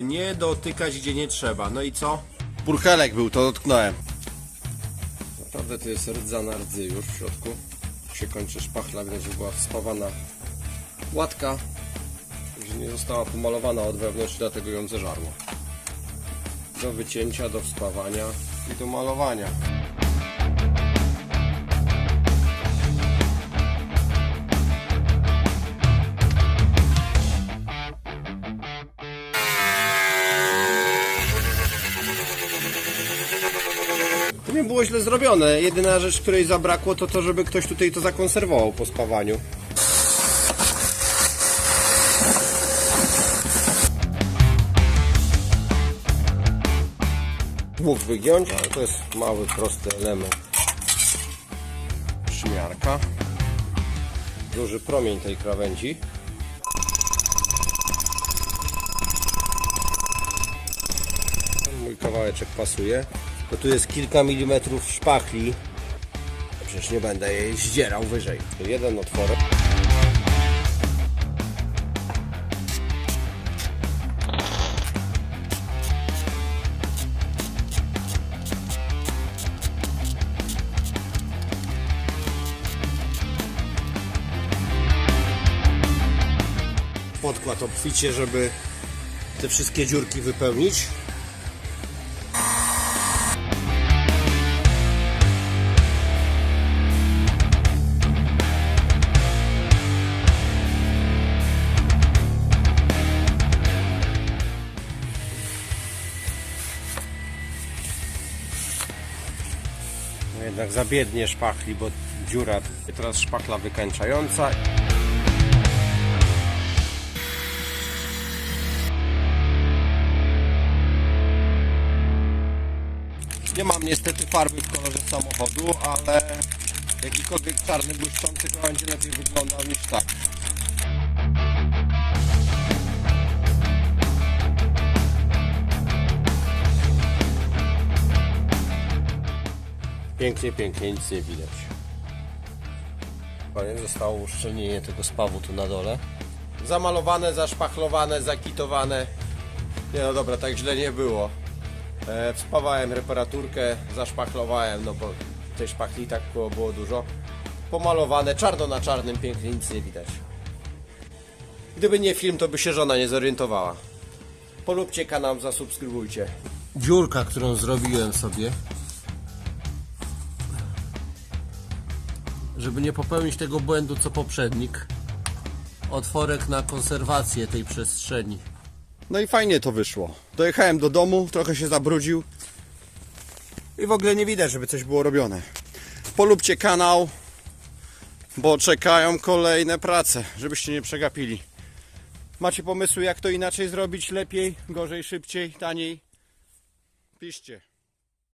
Nie dotykać gdzie nie trzeba. No i co? Purchelek był, to dotknąłem. Naprawdę to jest rdza na rdzy już w środku. Się kończy szpachla, widać, że była spawana łatka, że nie została pomalowana od wewnątrz, dlatego ją zeżarło. Do wycięcia, do wspawania i do malowania. Nie było źle zrobione. Jedyna rzecz, której zabrakło, to to, żeby ktoś tutaj to zakonserwował po spawaniu. Mógł wygiąć, ale to jest mały, prosty element. Przymiarka. Duży promień tej krawędzi. Kawałeczek pasuje. Bo tu jest kilka milimetrów szpachli. Przecież nie będę jej zdzierał wyżej. Jeden otworek. Podkład obficie, żeby te wszystkie dziurki wypełnić. Jednak zabiednie szpachli, bo dziura, teraz szpachla wykańczająca. Nie mam niestety farby w kolorze samochodu, ale jakikolwiek czarny błyszczący to będzie lepiej wyglądał niż tak. Pięknie, pięknie, nic nie widać. Koniec, zostało uszczelnienie tego spawu tu na dole. Zamalowane, zaszpachlowane, zakitowane. Nie no dobra, tak źle nie było. E, Wspawałem reparaturkę, zaszpachlowałem, no bo tej szpachli tak było dużo. Pomalowane, czarno na czarnym, pięknie, nic nie widać. Gdyby nie film, to by się żona nie zorientowała. Polubcie kanał, zasubskrybujcie. Dziurka, którą zrobiłem sobie. Żeby nie popełnić tego błędu co poprzednik. Otworek na konserwację tej przestrzeni. No i fajnie to wyszło. Dojechałem do domu, trochę się zabrudził. I w ogóle nie widać, żeby coś było robione. Polubcie kanał, bo czekają kolejne prace, żebyście nie przegapili. Macie pomysły, jak to inaczej zrobić? Lepiej, gorzej, szybciej, taniej? Piszcie.